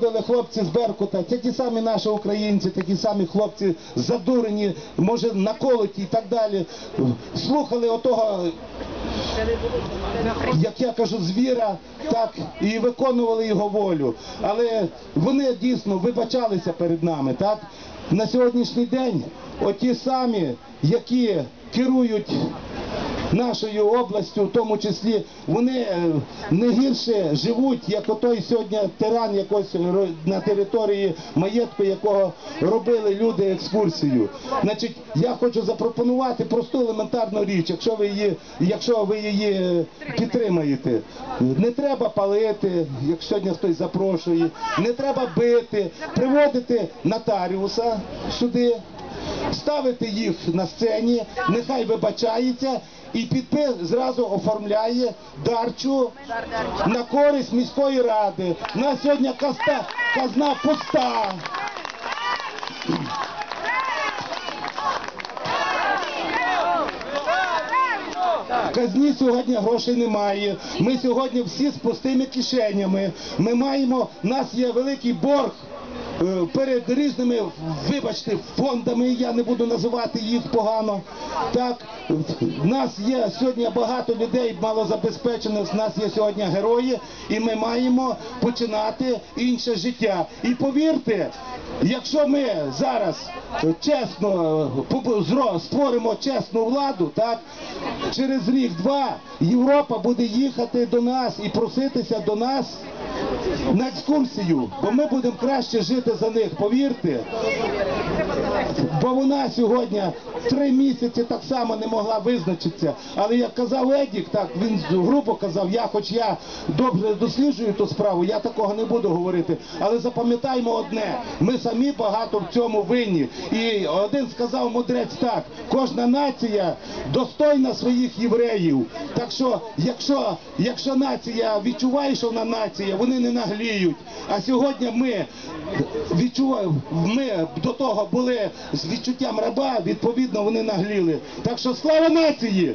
Ходили хлопці з Беркута, це ті самі наші українці, такі самі хлопці задурені, може наколоті і так далі. Слухали отого, як я кажу, звіра, так, і виконували його волю. Але вони дійсно вибачалися перед нами, так? На сьогоднішній день оті самі, які керують нашою областю, в тому числі, вони е, не гірше живуть, як отой сьогодні тиран якось на території маєтку, якого робили люди екскурсію. Значить, я хочу запропонувати просту елементарну річ, якщо ви її, якщо ви її е, підтримаєте. Не треба палити, як сьогодні хтось запрошує, не треба бити, приводити нотаріуса сюди. Ставити їх на сцені, нехай вибачається і підпис зразу оформляє дарчу на користь міської ради. У нас сьогодні казна, казна пуста. Казні сьогодні грошей немає. Ми сьогодні всі з пустими кишенями. Ми маємо, у нас є великий борг. Е, Перед різними, вибачте, фондами, я не буду називати їх погано. Так, в нас є сьогодні багато людей малозабезпечених, в нас є сьогодні герої, і ми маємо починати інше життя. І повірте, якщо ми зараз е, чесно е, створимо чесну владу, так через рік-два Європа буде їхати до нас і проситися до нас на екскурсію, бо ми будемо краще жити за них, повірте. Бо вона сьогодні три місяці так само не могла визначитися. Але як казав Едік, так він грубо казав, я хоч я добре досліджую ту справу, я такого не буду говорити. Але запам'ятаймо одне: ми самі багато в цьому винні. І один сказав мудрець так: кожна нація достойна своїх євреїв. Так що, якщо, якщо нація відчуває, що вона нація, вони не нагліють. А сьогодні ми відчуваємо, ми до того були з відчуттям раба, відповідно вони нагліли. Так що слава нації!